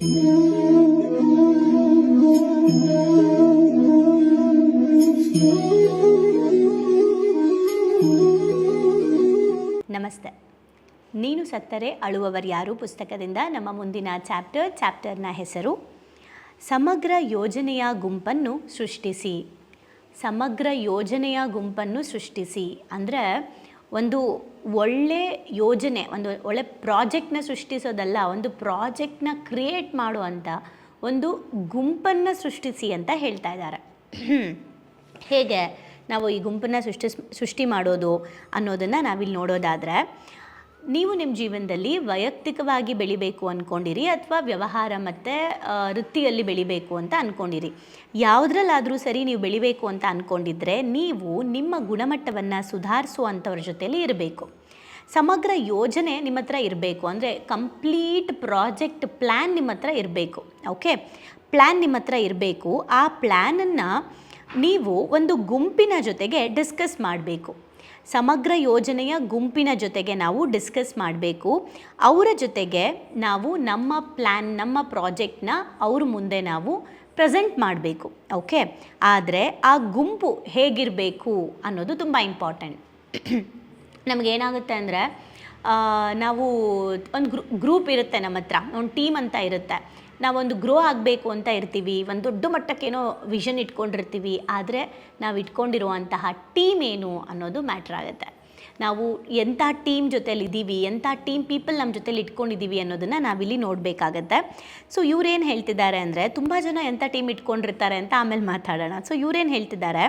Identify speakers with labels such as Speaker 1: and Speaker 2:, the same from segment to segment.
Speaker 1: ನಮಸ್ತೆ. ನೀನು ಸತ್ತರೆ ಅಳುವವರ್ಯಾರು ಪುಸ್ತಕದಿಂದ ನಮ್ಮ ಮುಂದಿನ ಚಾಪ್ಟರ್, ಚಾಪ್ಟರ್ನ ಹೆಸರು, ಸಮಗ್ರ ಯೋಜನೆಯ ಗುಂಪನ್ನು ಸೃಷ್ಟಿಸಿ. ಸಮಗ್ರ ಯೋಜನೆಯ ಗುಂಪನ್ನು ಸೃಷ್ಟಿಸಿ. ಅಂದರೆ ಒಂದು ಒಳ್ಳೆ ಯೋಜನೆ, ಒಂದು ಒಳ್ಳೆ ಪ್ರಾಜೆಕ್ಟ್ನ ಸೃಷ್ಟಿಸೋದಲ್ಲ, ಒಂದು ಪ್ರಾಜೆಕ್ಟ್ನ ಕ್ರಿಯೇಟ್ ಮಾಡುವಂಥ ಒಂದು ಗುಂಪನ್ನು ಸೃಷ್ಟಿಸಿ ಅಂತ ಹೇಳ್ತಾ ಇದ್ದಾರೆ. ಹೇಗೆ ನಾವು ಈ ಗುಂಪನ್ನು ಸೃಷ್ಟಿಸ್, ಸೃಷ್ಟಿ ಮಾಡೋದು ಅನ್ನೋದನ್ನು ನಾವಿಲ್ಲಿ ನೋಡೋದಾದರೆ ನೀವು ನಿಮ್ಮ ಜೀವನದಲ್ಲಿ ವೈಯಕ್ತಿಕವಾಗಿ ಬೆಳಿಬೇಕು ಅಂದ್ಕೊಂಡಿರಿ ಅಥವಾ ವ್ಯವಹಾರ ಮತ್ತು ವೃತ್ತಿಯಲ್ಲಿ ಬೆಳಿಬೇಕು ಅಂತ ಅಂದ್ಕೊಂಡಿರಿ ಯಾವುದ್ರಲ್ಲಾದರೂ ಸರಿ ನೀವು ಬೆಳಿಬೇಕು ಅಂತ ಅಂದ್ಕೊಂಡಿದ್ರೆ ನೀವು ನಿಮ್ಮ ಗುಣಮಟ್ಟವನ್ನು ಸುಧಾರಿಸುವಂಥವ್ರ ಜೊತೆಯಲ್ಲಿ ಇರಬೇಕು. ಸಮಗ್ರ ಯೋಜನೆ ನಿಮ್ಮ ಹತ್ರ ಇರಬೇಕು. ಅಂದರೆ ಕಂಪ್ಲೀಟ್ ಪ್ರಾಜೆಕ್ಟ್ ಪ್ಲ್ಯಾನ್ ನಿಮ್ಮ ಹತ್ರ ಇರಬೇಕು. ಓಕೆ? ಪ್ಲ್ಯಾನ್ ನಿಮ್ಮ ಹತ್ರ ಇರಬೇಕು. ಆ ಪ್ಲ್ಯಾನನ್ನು ನೀವು ಒಂದು ಗುಂಪಿನ ಜೊತೆಗೆ ಡಿಸ್ಕಸ್ ಮಾಡಬೇಕು. ಸಮಗ್ರ ಯೋಜನೆಯ ಗುಂಪಿನ ಜೊತೆಗೆ ನಾವು ಡಿಸ್ಕಸ್ ಮಾಡಬೇಕು. ಅವರ ಜೊತೆಗೆ ನಾವು ನಮ್ಮ ಪ್ಲ್ಯಾನ್ ನಮ್ಮ ಪ್ರಾಜೆಕ್ಟ್ನ ಅವ್ರ ಮುಂದೆ ನಾವು ಪ್ರೆಸೆಂಟ್ ಮಾಡಬೇಕು. ಓಕೆ? ಆದರೆ ಆ ಗುಂಪು ಹೇಗಿರಬೇಕು ಅನ್ನೋದು ತುಂಬ ಇಂಪಾರ್ಟೆಂಟ್. ನಮಗೇನಾಗುತ್ತೆ ಅಂದರೆ ನಾವು ಒಂದು ಗ್ರೂಪ್ ಇರುತ್ತೆ ನಮ್ಮ ಹತ್ರ, ಒಂದು ಟೀಮ್ ಅಂತ ಇರುತ್ತೆ. ನಾವೊಂದು ಗ್ರೋ ಆಗಬೇಕು ಅಂತ ಇರ್ತೀವಿ, ಒಂದು ದೊಡ್ಡ ಮಟ್ಟಕ್ಕೇನೋ ವಿಷನ್ ಇಟ್ಕೊಂಡಿರ್ತೀವಿ, ಆದರೆ ನಾವು ಇಟ್ಕೊಂಡಿರುವಂತಹ ಟೀಮ್ ಏನು ಅನ್ನೋದು ಮ್ಯಾಟ್ರ್ ಆಗುತ್ತೆ. ನಾವು ಎಂಥ ಟೀಮ್ ಜೊತೇಲಿ ಇದ್ದೀವಿ ಎಂಥ ಟೀಮ್ ಪೀಪಲ್ ನಮ್ಮ ಜೊತೇಲಿ ಇಟ್ಕೊಂಡಿದ್ದೀವಿ ಅನ್ನೋದನ್ನು ನಾವಿಲ್ಲಿ ನೋಡಬೇಕಾಗತ್ತೆ. ಸೊ ಇವ್ರೇನು ಹೇಳ್ತಿದ್ದಾರೆ ಅಂದರೆ, ತುಂಬ ಜನ ಎಂಥ ಟೀಮ್ ಇಟ್ಕೊಂಡಿರ್ತಾರೆ ಅಂತ ಆಮೇಲೆ ಮಾತಾಡೋಣ. ಸೊ ಇವ್ರೇನು ಹೇಳ್ತಿದ್ದಾರೆ,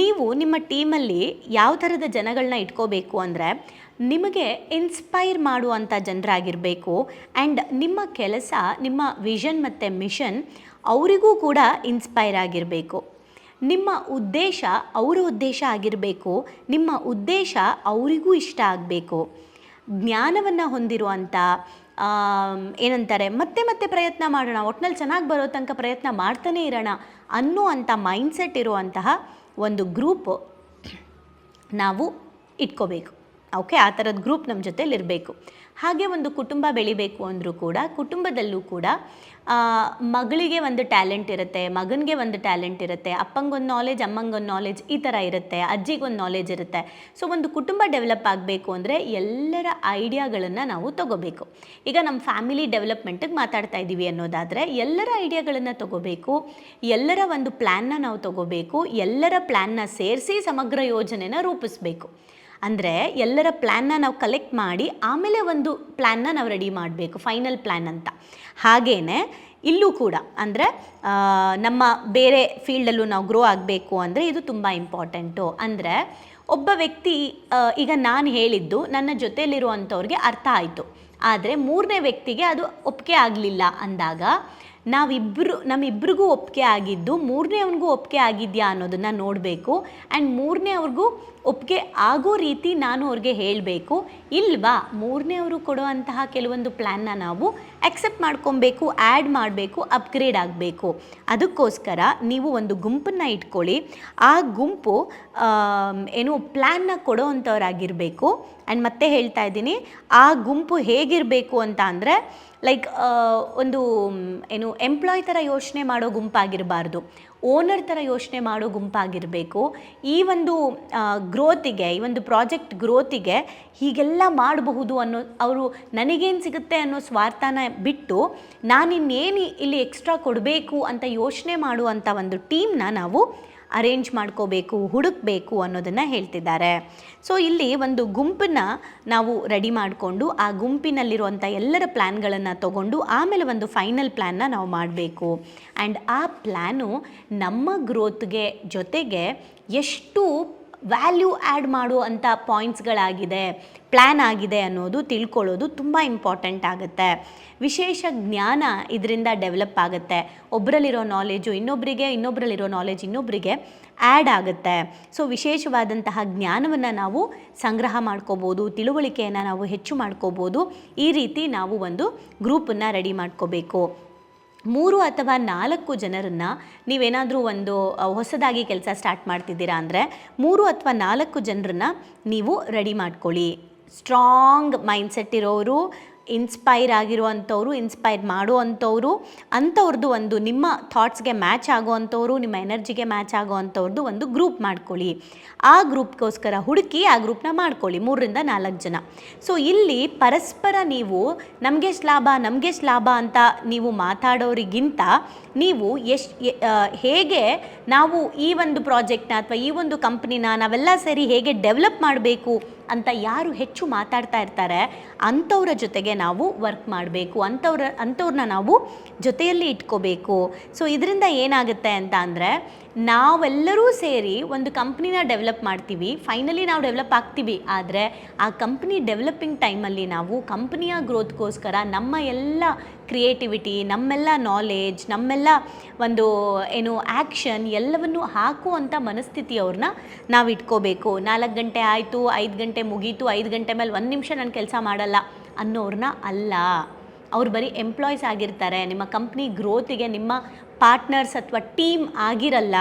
Speaker 1: ನೀವು ನಿಮ್ಮ ಟೀಮಲ್ಲಿ ಯಾವ ಥರದ ಜನಗಳನ್ನ ಇಟ್ಕೋಬೇಕು ಅಂದರೆ ನಿಮಗೆ ಇನ್ಸ್ಪೈರ್ ಮಾಡುವಂಥ ಜನರಾಗಿರಬೇಕು ಆ್ಯಂಡ್ ನಿಮ್ಮ ಕೆಲಸ, ನಿಮ್ಮ ವಿಷನ್ ಮತ್ತು ಮಿಷನ್ ಅವರಿಗೂ ಕೂಡ ಇನ್ಸ್ಪೈರ್ ಆಗಿರಬೇಕು. ನಿಮ್ಮ ಉದ್ದೇಶ ಅವರ ಉದ್ದೇಶ ಆಗಿರಬೇಕು. ನಿಮ್ಮ ಉದ್ದೇಶ ಅವರಿಗೂ ಇಷ್ಟ ಆಗಬೇಕು. ಜ್ಞಾನವನ್ನು ಹೊಂದಿರುವಂಥ ಏನಂತಾರೆ, ಮತ್ತೆ ಮತ್ತೆ ಪ್ರಯತ್ನ ಮಾಡೋಣ. ಒಟ್ನಲ್ಲಿ ಚೆನ್ನಾಗಿ ಬರೋ ತನಕ ಪ್ರಯತ್ನ ಮಾಡ್ತಾನೇ ಇರೋಣ ಅನ್ನುವಂಥ ಮೈಂಡ್ಸೆಟ್ ಇರುವಂತಹ ಒಂದು ಗ್ರೂಪ್ ನಾವು ಇಟ್ಕೋಬೇಕು. ಓಕೆ, ಆ ಥರದ ಗ್ರೂಪ್ ನಮ್ಮ ಜೊತೆಲಿರಬೇಕು ಹಾಗೆ ಒಂದು ಕುಟುಂಬ ಬೆಳಿಬೇಕು ಅಂದರೂ ಕೂಡ ಕುಟುಂಬದಲ್ಲೂ ಕೂಡ ಮಗಳಿಗೆ ಒಂದು ಟ್ಯಾಲೆಂಟ್ ಇರುತ್ತೆ, ಮಗನಿಗೆ ಒಂದು ಟ್ಯಾಲೆಂಟ್ ಇರುತ್ತೆ, ಅಪ್ಪಂಗೊಂದು ನಾಲೆಜ್ ಅಮ್ಮಂಗೊಂದು ನಾಲೆಜ್ ಈ ಥರ ಇರುತ್ತೆ, ಅಜ್ಜಿಗೊಂದು ನಾಲೆಜ್ ಇರುತ್ತೆ. ಸೊ ಒಂದು ಕುಟುಂಬ ಡೆವಲಪ್ ಆಗಬೇಕು ಅಂದರೆ ಎಲ್ಲರ ಐಡಿಯಾಗಳನ್ನು ನಾವು ತಗೋಬೇಕು. ಈಗ ನಮ್ಮ ಫ್ಯಾಮಿಲಿ ಡೆವಲಪ್ಮೆಂಟಿಗೆ ಮಾತಾಡ್ತಾ ಇದ್ದೀವಿ ಅನ್ನೋದಾದರೆ, ಎಲ್ಲರ ಐಡಿಯಾಗಳನ್ನು ತಗೋಬೇಕು, ಎಲ್ಲರ ಒಂದು ಪ್ಲ್ಯಾನ್ನ ನಾವು ತಗೋಬೇಕು, ಎಲ್ಲರ ಪ್ಲ್ಯಾನ್ನ ಸೇರಿಸಿ ಸಮಗ್ರ ಯೋಜನೆನ ರೂಪಿಸಬೇಕು. ಅಂದರೆ ಎಲ್ಲರ ಪ್ಲ್ಯಾನ್ನ ನಾವು ಕಲೆಕ್ಟ್ ಮಾಡಿ ಆಮೇಲೆ ಒಂದು ಪ್ಲ್ಯಾನ್ನ ನಾವು ರೆಡಿ ಮಾಡಬೇಕು ಫೈನಲ್ ಪ್ಲ್ಯಾನ್ ಅಂತ. ಹಾಗೇ ಇಲ್ಲೂ ಕೂಡ ಅಂದರೆ ನಮ್ಮ ಬೇರೆ ಫೀಲ್ಡಲ್ಲೂ ನಾವು ಗ್ರೋ ಆಗಬೇಕು ಅಂದರೆ ಇದು ತುಂಬ ಇಂಪಾರ್ಟೆಂಟು ಅಂದರೆ ಒಬ್ಬ ವ್ಯಕ್ತಿ ಈಗ ನಾನು ಹೇಳಿದ್ದು ನನ್ನ ಜೊತೆಯಲ್ಲಿರುವಂಥವ್ರಿಗೆ ಅರ್ಥ ಆಯಿತು. ಆದರೆ ಮೂರನೇ ವ್ಯಕ್ತಿಗೆ ಅದು ಒಪ್ಪಿಗೆ ಆಗಲಿಲ್ಲ ಅಂದಾಗ ನಾವಿಬ್ಬರು ನಮ್ಮಿಬ್ರಿಗೂ ಒಪ್ಪಿಗೆ ಆಗಿದ್ದು, ಮೂರನೇ ಅವನಿಗೂ ಒಪ್ಪಿಗೆ ಆಗಿದೆಯಾ ಅನ್ನೋದನ್ನು ನೋಡಬೇಕು. ಆ್ಯಂಡ್ ಮೂರನೇ ಅವ್ರಿಗೂ ಒಪ್ಪಿಗೆ ಆಗೋ ರೀತಿ ನಾನು ಅವ್ರಿಗೆ ಹೇಳಬೇಕು. ಇಲ್ವಾ? ಮೂರನೇ ಅವರು ಕೊಡುವಂತಹ ಕೆಲವೊಂದು ಪ್ಲ್ಯಾನ್ನ ನಾವು ಅಕ್ಸೆಪ್ಟ್ ಮಾಡ್ಕೊಬೇಕು ಆ್ಯಡ್ ಮಾಡಬೇಕು ಅಪ್ಗ್ರೇಡ್ ಆಗಬೇಕು. ಅದಕ್ಕೋಸ್ಕರ ನೀವು ಒಂದು ಗುಂಪನ್ನು ಇಟ್ಕೊಳ್ಳಿ. ಆ ಗುಂಪು ಏನು ಪ್ಲ್ಯಾನ್ನ ಕೊಡೋವಂಥವ್ರಾಗಿರಬೇಕು. ಆ್ಯಂಡ್ ಮತ್ತೆ ಹೇಳ್ತಾ ಇದ್ದೀನಿ, ಆ ಗುಂಪು ಹೇಗಿರಬೇಕು ಅಂತ ಅಂದರೆ ಲೈಕ್ ಒಂದು, ಏನು ಎಂಪ್ಲಾಯ್ ಥರ ಯೋಚನೆ ಮಾಡೋ ಗುಂಪಾಗಿರಬಾರ್ದು. ಓನರ್ ಥರ ಯೋಚನೆ ಮಾಡೋ ಗುಂಪಾಗಿರಬೇಕು. ಈ ಒಂದು ಗ್ರೋತಿಗೆ ಈ ಒಂದು ಪ್ರಾಜೆಕ್ಟ್ ಗ್ರೋತಿಗೆ ಹೀಗೆಲ್ಲ ಮಾಡಬಹುದು ಅನ್ನೋ, ಅವರು ನನಗೇನು ಸಿಗುತ್ತೆ ಅನ್ನೋ ಸ್ವಾರ್ಥನ ಬಿಟ್ಟು ನಾನಿನ್ನೇನು ಇಲ್ಲಿ ಎಕ್ಸ್ಟ್ರಾ ಕೊಡಬೇಕು ಅಂತ ಯೋಚನೆ ಮಾಡುವಂಥ ಒಂದು ಟೀಮ್ನ ನಾವು ಅರೇಂಜ್ ಮಾಡ್ಕೋಬೇಕು, ಹುಡುಕಬೇಕು ಅನ್ನೋದನ್ನು ಹೇಳ್ತಿದ್ದಾರೆ. ಸೊ ಇಲ್ಲಿ ಒಂದು ಗುಂಪನ್ನ ನಾವು ರೆಡಿ ಮಾಡಿಕೊಂಡು, ಆ ಗುಂಪಿನಲ್ಲಿರುವಂಥ ಎಲ್ಲರ ಪ್ಲ್ಯಾನ್ಗಳನ್ನು ತಗೊಂಡು, ಆಮೇಲೆ ಒಂದು ಫೈನಲ್ ಪ್ಲ್ಯಾನ್ನ ನಾವು ಮಾಡಬೇಕು. ಆ್ಯಂಡ್ ಆ ಪ್ಲ್ಯಾನು ನಮ್ಮ ಗ್ರೋತ್ಗೆ ಜೊತೆಗೆ ಎಷ್ಟು ವ್ಯಾಲ್ಯೂ ಆ್ಯಡ್ ಮಾಡುವಂಥ ಪಾಯಿಂಟ್ಸ್ಗಳಾಗಿದೆ, ಪ್ಲ್ಯಾನ್ ಆಗಿದೆ ಅನ್ನೋದು ತಿಳ್ಕೊಳ್ಳೋದು ತುಂಬ ಇಂಪಾರ್ಟೆಂಟ್ ಆಗುತ್ತೆ. ವಿಶೇಷ ಜ್ಞಾನ ಇದರಿಂದ ಡೆವಲಪ್ ಆಗುತ್ತೆ. ಒಬ್ಬರಲ್ಲಿರೋ ನಾಲೆಜು ಇನ್ನೊಬ್ಬರಿಗೆ ಇನ್ನೊಬ್ಬರಲ್ಲಿರೋ ನಾಲೆಜ್ ಇನ್ನೊಬ್ಬರಿಗೆ ಆ್ಯಡ್ ಆಗುತ್ತೆ. ಸೊ, ವಿಶೇಷವಾದಂತಹ ಜ್ಞಾನವನ್ನು ನಾವು ಸಂಗ್ರಹ ಮಾಡ್ಕೋಬೋದು, ತಿಳುವಳಿಕೆಯನ್ನು ನಾವು ಹೆಚ್ಚು ಮಾಡ್ಕೋಬೋದು, ಈ ರೀತಿ ನಾವು ಒಂದು ಗ್ರೂಪನ್ನು ರೆಡಿ ಮಾಡ್ಕೋಬೇಕು. ಮೂರು ಅಥವಾ ನಾಲ್ಕು ಜನರನ್ನು ನೀವೇನಾದರೂ ಒಂದು ಹೊಸದಾಗಿ ಕೆಲಸ ಸ್ಟಾರ್ಟ್ ಮಾಡ್ತಿದ್ದೀರಾ ಅಂದರೆ ಮೂರು ಅಥವಾ ನಾಲ್ಕು ಜನರನ್ನು ನೀವು ರೆಡಿ ಮಾಡ್ಕೊಳ್ಳಿ. ಸ್ಟ್ರಾಂಗ್ ಮೈಂಡ್ಸೆಟ್ ಇರೋರು ಇನ್ಸ್ಪೈರ್ ಆಗಿರುವಂಥವ್ರು ಇನ್ಸ್ಪೈರ್ ಮಾಡುವಂಥವ್ರು ಅಂಥವ್ರದ್ದು ಒಂದು ನಿಮ್ಮ ಥಾಟ್ಸ್ಗೆ ಮ್ಯಾಚ್ ಆಗುವಂಥವ್ರು, ನಿಮ್ಮ ಎನರ್ಜಿಗೆ ಮ್ಯಾಚ್ ಆಗುವಂಥವ್ರದ್ದು ಒಂದು ಗ್ರೂಪ್ ಮಾಡ್ಕೊಳ್ಳಿ. ಆ ಗ್ರೂಪ್ಗೋಸ್ಕರ ಹುಡುಕಿ ಆ ಗ್ರೂಪ್ನ ಮಾಡ್ಕೊಳ್ಳಿ, ಮೂರರಿಂದ ನಾಲ್ಕು ಜನ. ಸೊ ಇಲ್ಲಿ ಪರಸ್ಪರ ನೀವು ನಮಗೆ ಲಾಭ ನಮಗೆ ಲಾಭ ಅಂತ ನೀವು ಮಾತಾಡೋರಿಗಿಂತ ನೀವು ಎಷ್ಟು ಹೇಗೆ ನಾವು ಈ ಒಂದು ಪ್ರಾಜೆಕ್ಟ್ನ ಅಥವಾ ಈ ಒಂದು ಕಂಪ್ನಿನ ನಾವೆಲ್ಲ ಸರಿ ಹೇಗೆ ಡೆವಲಪ್ ಮಾಡಬೇಕು ಅಂತ ಯಾರು ಹೆಚ್ಚು ಮಾತಾಡ್ತಾ ಇರ್ತಾರೆ, ಅಂಥವ್ರ ಜೊತೆಗೆ ನಾವು ವರ್ಕ್ ಮಾಡಬೇಕು, ಅಂಥವ್ರ ಅಂಥವ್ರನ್ನ ನಾವು ಜೊತೆಯಲ್ಲಿ ಇಟ್ಕೋಬೇಕು. ಸೊ ಇದರಿಂದ ಏನಾಗುತ್ತೆ ಅಂತ ಅಂದರೆ ನಾವೆಲ್ಲರೂ ಸೇರಿ ಒಂದು ಕಂಪ್ನಿನ ಡೆವಲಪ್ ಮಾಡ್ತೀವಿ. ಫೈನಲಿ ನಾವು ಡೆವಲಪ್ ಆಗ್ತೀವಿ. ಆದರೆ ಆ ಕಂಪ್ನಿ ಡೆವಲಪಿಂಗ್ ಟೈಮಲ್ಲಿ ನಾವು ಕಂಪ್ನಿಯ ಗ್ರೋತ್ಗೋಸ್ಕರ ನಮ್ಮ ಎಲ್ಲ ಕ್ರಿಯೇಟಿವಿಟಿ, ನಮ್ಮೆಲ್ಲ ನಾಲೇಜ್ ನಮ್ಮೆಲ್ಲ ಒಂದು ಏನು ಆ್ಯಕ್ಷನ್ ಎಲ್ಲವನ್ನು ಹಾಕುವಂಥ ಮನಸ್ಥಿತಿಯವ್ರನ್ನ ನಾವು ಇಟ್ಕೋಬೇಕು. ನಾಲ್ಕು ಗಂಟೆ ಆಯಿತು, ಐದು ಗಂಟೆ ಮುಗೀತು, ಐದು ಗಂಟೆ ಮೇಲೆ ಒಂದು ನಿಮಿಷ ನಾನು ಕೆಲಸ ಮಾಡಲ್ಲ ಅನ್ನೋರನ್ನ ಅಲ್ಲ. ಅವ್ರು ಬರೀ ಎಂಪ್ಲಾಯ್ಸ್ ಆಗಿರ್ತಾರೆ. ನಿಮ್ಮ ಕಂಪ್ನಿ ಗ್ರೋತಿಗೆ ನಿಮ್ಮ ಪಾರ್ಟ್ನರ್ಸ್ ಅಥವಾ ಟೀಮ್ ಆಗಿರಲ್ಲ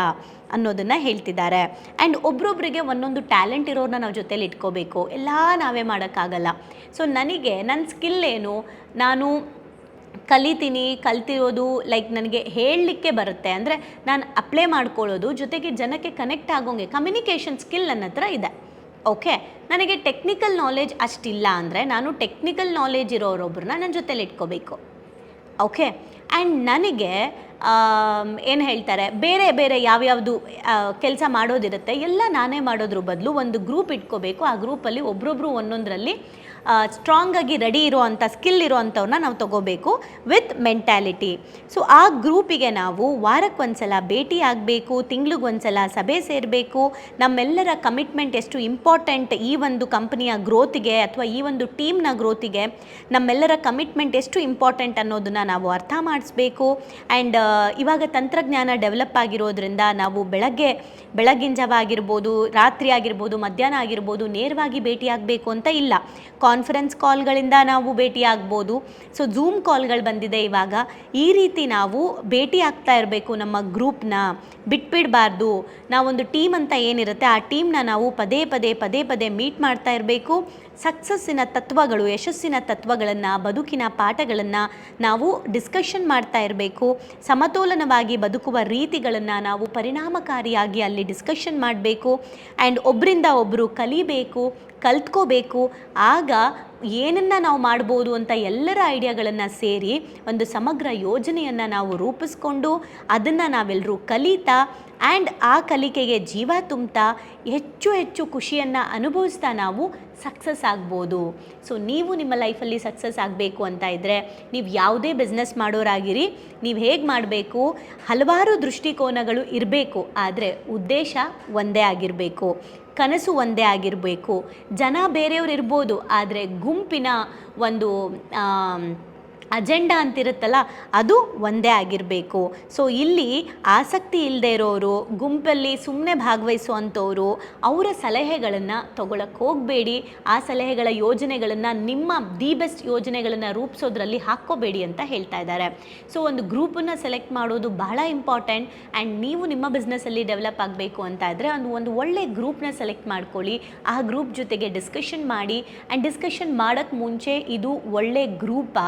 Speaker 1: ಅನ್ನೋದನ್ನು ಹೇಳ್ತಿದ್ದಾರೆ. ಆ್ಯಂಡ್ ಒಬ್ರೊಬ್ರಿಗೆ ಒಂದೊಂದು ಟ್ಯಾಲೆಂಟ್ ಇರೋರನ್ನ ನಾವು ಜೊತೇಲಿ ಇಟ್ಕೋಬೇಕು. ಎಲ್ಲ ನಾವೇ ಮಾಡೋಕ್ಕಾಗಲ್ಲ. ಸೊ ನನಗೆ ನನ್ನ ಸ್ಕಿಲ್ ಏನು? ನಾನು ಕಲಿತೀನಿ, ಕಲ್ತಿರೋದು ಲೈಕ್ ನನಗೆ ಹೇಳಲಿಕ್ಕೆ ಬರುತ್ತೆ. ಅಂದರೆ ನಾನು ಅಪ್ಲೈ ಮಾಡ್ಕೊಳ್ಳೋದು ಜೊತೆಗೆ ಜನಕ್ಕೆ ಕನೆಕ್ಟ್ ಆಗೋಂಗೆ ಕಮ್ಯುನಿಕೇಷನ್ ಸ್ಕಿಲ್ ನನ್ನ ಹತ್ರ ಇದೆ. ಓಕೆ? ನನಗೆ ಟೆಕ್ನಿಕಲ್ ನಾಲೆಜ್ ಅಷ್ಟಿಲ್ಲ ಅಂದರೆ ನಾನು ಟೆಕ್ನಿಕಲ್ ನಾಲೆಜ್ ಇರೋರೊಬ್ಬರನ್ನ ನನ್ನ ಜೊತೇಲಿ ಇಟ್ಕೋಬೇಕು. ಓಕೆ ಆ್ಯಂಡ್ ನನಗೆ ಏನು ಹೇಳ್ತಾರೆ, ಬೇರೆ ಬೇರೆ ಯಾವ್ಯಾವುದು ಕೆಲಸ ಮಾಡೋದಿರುತ್ತೆ, ಎಲ್ಲ ನಾನೇ ಮಾಡೋದ್ರ ಬದಲು ಒಂದು ಗ್ರೂಪ್ ಇಟ್ಕೋಬೇಕು. ಆ ಗ್ರೂಪಲ್ಲಿ ಒಬ್ರೊಬ್ರು ಒಂದೊಂದರಲ್ಲಿ ಸ್ಟ್ರಾಂಗಾಗಿ ರೆಡಿ ಇರುವಂಥ ಸ್ಕಿಲ್ ಇರುವಂಥವ್ರನ್ನ ನಾವು ತಗೋಬೇಕು ವಿತ್ ಮೆಂಟ್ಯಾಲಿಟಿ ಸೊ ಆ ಗ್ರೂಪಿಗೆ ನಾವು ವಾರಕ್ಕೊಂದ್ಸಲ ಭೇಟಿ ಆಗಬೇಕು ತಿಂಗ್ಳಿಗೊಂದ್ಸಲ ಸಭೆ ಸೇರಬೇಕು. ನಮ್ಮೆಲ್ಲರ ಕಮಿಟ್ಮೆಂಟ್ ಎಷ್ಟು ಇಂಪಾರ್ಟೆಂಟ್ ಈ ಒಂದು ಕಂಪ್ನಿಯ ಗ್ರೋತಿಗೆ ಅಥವಾ ಈ ಒಂದು ಟೀಮ್ನ ಗ್ರೋತಿಗೆ ನಮ್ಮೆಲ್ಲರ ಕಮಿಟ್ಮೆಂಟ್ ಎಷ್ಟು ಇಂಪಾರ್ಟೆಂಟ್ ಅನ್ನೋದನ್ನು ನಾವು ಅರ್ಥ ಮಾಡಿಸ್ಬೇಕು. ಆ್ಯಂಡ್ ಇವಾಗ ತಂತ್ರಜ್ಞಾನ ಡೆವಲಪ್ ಆಗಿರೋದ್ರಿಂದ ನಾವು ಬೆಳಗ್ಗೆ, ಬೆಳಗಿನ ಜಾವ ಆಗಿರ್ಬೋದು, ರಾತ್ರಿ ಆಗಿರ್ಬೋದು, ಮಧ್ಯಾಹ್ನ ಆಗಿರ್ಬೋದು, ನೇರವಾಗಿ ಭೇಟಿಯಾಗಬೇಕು ಅಂತ ಇಲ್ಲ. ಕಾನ್ಫರೆನ್ಸ್ ಕಾಲ್ಗಳಿಂದ ನಾವು ಭೇಟಿ ಆಗ್ಬೋದು ಸೊ ಝೂಮ್ ಕಾಲ್ಗಳು ಬಂದಿದೆ ಇವಾಗ. ಈ ರೀತಿ ನಾವು ಭೇಟಿ ಆಗ್ತಾ ಇರಬೇಕು ನಮ್ಮ ಗ್ರೂಪ್ನ. ಬಿಟ್ಬಿಡಬಾರ್ದು. ನಾವೊಂದು ಟೀಮ್ ಅಂತ ಏನಿರುತ್ತೆ, ಆ ಟೀಮ್ನ ನಾವು ಪದೇ ಪದೇ ಪದೇ ಪದೇ ಮೀಟ್ ಮಾಡ್ತಾ ಇರಬೇಕು. ಸಕ್ಸಸ್ಸಿನ ತತ್ವಗಳು, ಯಶಸ್ಸಿನ ತತ್ವಗಳನ್ನು, ಬದುಕಿನ ಪಾಠಗಳನ್ನು ನಾವು ಡಿಸ್ಕಷನ್ ಮಾಡ್ತಾ ಇರಬೇಕು. ಸಮತೋಲನವಾಗಿ ಬದುಕುವ ರೀತಿಗಳನ್ನು ನಾವು ಪರಿಣಾಮಕಾರಿಯಾಗಿ ಅಲ್ಲಿ ಡಿಸ್ಕಷನ್ ಮಾಡಬೇಕು. ಆ್ಯಂಡ್ ಒಬ್ಬರಿಂದ ಒಬ್ಬರು ಕಲಿಬೇಕು, ಕಲ್ತ್ಕೋಬೇಕು. ಆಗ ಏನನ್ನು ನಾವು ಮಾಡ್ಬೋದು ಅಂತ ಎಲ್ಲರ ಐಡಿಯಾಗಳನ್ನು ಸೇರಿ ಒಂದು ಸಮಗ್ರ ಯೋಜನೆಯನ್ನು ನಾವು ರೂಪಿಸ್ಕೊಂಡು ಅದನ್ನು ನಾವೆಲ್ಲರೂ ಕಲಿತಾ ಆ್ಯಂಡ್ ಆ ಕಲಿಕೆಗೆ ಜೀವ ತುಂಬ್ತಾ ಹೆಚ್ಚು ಹೆಚ್ಚು ಖುಷಿಯನ್ನು ಅನುಭವಿಸ್ತಾ ನಾವು ಸಕ್ಸಸ್ ಆಗ್ಬೋದು. ಸೊ ನೀವು ನಿಮ್ಮ ಲೈಫಲ್ಲಿ ಸಕ್ಸಸ್ ಆಗಬೇಕು ಅಂತ ಇದ್ದರೆ ನೀವು ಯಾವುದೇ ಬಿಸ್ನೆಸ್ ಮಾಡೋರಾಗಿರಿ, ನೀವು ಹೇಗೆ ಮಾಡಬೇಕು, ಹಲವಾರು ದೃಷ್ಟಿಕೋನಗಳು ಇರಬೇಕು, ಆದರೆ ಉದ್ದೇಶ ಒಂದೇ ಆಗಿರಬೇಕು. ಕನಸು ಒಂದೇ ಆಗಿರಬೇಕು. ಜನ ಬೇರೆಯವ್ರು ಇರ್ಬೋದು ಆದರೆ ಗುಂಪಿನ ಒಂದು ಅಜೆಂಡಾ ಅಂತಿರುತ್ತಲ್ಲ, ಅದು ಒಂದೇ ಆಗಿರಬೇಕು. ಸೊ ಇಲ್ಲಿ ಆಸಕ್ತಿ ಇಲ್ಲದೆ ಇರೋರು, ಗುಂಪಲ್ಲಿ ಸುಮ್ಮನೆ ಭಾಗವಹಿಸುವಂಥವ್ರು, ಅವರ ಸಲಹೆಗಳನ್ನು ತಗೊಳಕ್ಕೆ ಹೋಗಬೇಡಿ. ಆ ಸಲಹೆಗಳ ಯೋಜನೆಗಳನ್ನು, ನಿಮ್ಮ ದಿ ಬೆಸ್ಟ್ ಯೋಜನೆಗಳನ್ನು ರೂಪಿಸೋದ್ರಲ್ಲಿ ಹಾಕ್ಕೋಬೇಡಿ ಅಂತ ಹೇಳ್ತಾ ಇದ್ದಾರೆ. ಸೊ ಒಂದು ಗ್ರೂಪನ್ನು ಸೆಲೆಕ್ಟ್ ಮಾಡೋದು ಬಹಳ ಇಂಪಾರ್ಟೆಂಟ್. ಆ್ಯಂಡ್ ನೀವು ನಿಮ್ಮ ಬಿಸ್ನೆಸ್ಸಲ್ಲಿ ಡೆವಲಪ್ ಆಗಬೇಕು ಅಂತ ಇದ್ದರೆ ಒಂದು ಒಂದು ಒಳ್ಳೆ ಗ್ರೂಪ್ನ ಸೆಲೆಕ್ಟ್ ಮಾಡ್ಕೊಳ್ಳಿ. ಆ ಗ್ರೂಪ್ ಜೊತೆಗೆ ಡಿಸ್ಕಷನ್ ಮಾಡಿ. ಆ್ಯಂಡ್ ಡಿಸ್ಕಷನ್ ಮಾಡೋಕ್ಕೆ ಮುಂಚೆ ಇದು ಒಳ್ಳೆ ಗ್ರೂಪಾ?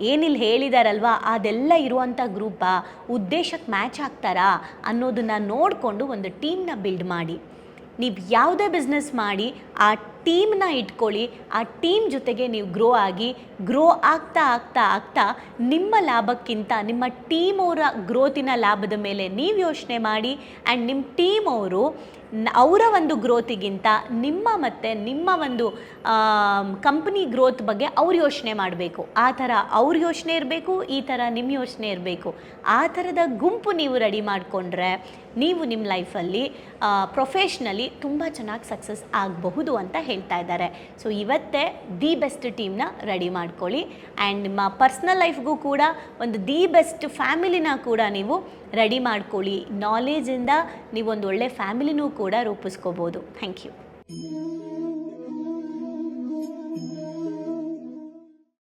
Speaker 1: ಏನಿಲ್ಲಿ ಹೇಳಿದಾರಲ್ವಾ, ಅದೆಲ್ಲ ಇರುವಂಥ ಗ್ರೂಪಾ ಉದ್ದೇಶಕ್ಕೆ ಮ್ಯಾಚ್ ಆಗ್ತಾರಾ ಅನ್ನೋದನ್ನು ನೋಡಿಕೊಂಡು ಒಂದು ಟೀಮ್ನ ಬಿಲ್ಡ್ ಮಾಡಿ. ನೀವು ಯಾವುದೇ ಬಿಸ್ನೆಸ್ ಮಾಡಿ, ಆ ಟೀಮ್ನ ಇಟ್ಕೊಳ್ಳಿ, ಆ ಟೀಮ್ ಜೊತೆಗೆ ನೀವು ಗ್ರೋ ಆಗಿ ಗ್ರೋ ಆಗ್ತಾ ಆಗ್ತಾ ಆಗ್ತಾ ನಿಮ್ಮ ಲಾಭಕ್ಕಿಂತ ನಿಮ್ಮ ಟೀಮ್ ಅವರ ಗ್ರೋತಿನ ಲಾಭದ ಮೇಲೆ ನೀವು ಯೋಚನೆ ಮಾಡಿ ಆ್ಯಂಡ್ ನಿಮ್ಮ ಟೀಮ್ ಅವರು ಅವರ ಒಂದು ಗ್ರೋತಿಗಿಂತ ನಿಮ್ಮ ಮತ್ತು ನಿಮ್ಮ ಒಂದು ಕಂಪ್ನಿ ಗ್ರೋತ್ ಬಗ್ಗೆ ಅವ್ರು ಯೋಚನೆ ಮಾಡಬೇಕು. ಆ ಥರ ಅವ್ರ ಯೋಚನೆ ಇರಬೇಕು, ಈ ಥರ ನಿಮ್ಮ ಯೋಚನೆ ಇರಬೇಕು. ಆ ಥರದ ಗುಂಪು ನೀವು ರೆಡಿ ಮಾಡಿಕೊಂಡ್ರೆ ನೀವು ನಿಮ್ಮ ಲೈಫಲ್ಲಿ ಪ್ರೊಫೆಷ್ನಲಿ ತುಂಬ ಚೆನ್ನಾಗಿ ಸಕ್ಸಸ್ ಆಗಬಹುದು ಅಂತ ಹೇಳ್ತಾ ಇದ್ದಾರೆ. ಸೊ ಇವತ್ತೇ ದಿ ಬೆಸ್ಟ್ ಟೀಮ್ನ ರೆಡಿ ಮಾಡ್ಕೊಳ್ಳಿ. ಆ್ಯಂಡ್ ನಿಮ್ಮ ಪರ್ಸ್ನಲ್ ಲೈಫ್ಗೂ ಕೂಡ ಒಂದು ದಿ ಬೆಸ್ಟ್ ಫ್ಯಾಮಿಲಿನ ಕೂಡ ನೀವು ರೆಡಿ ಮಾಡ್ಕೊಳ್ಳಿ. ನಾಲೇಜಿಂದ ನೀವೊಂದು ಒಳ್ಳೆ ಫ್ಯಾಮಿಲಿನೂ ಕೂಡ ರೂಪಿಸ್ಕೋಬೋದು. Thank you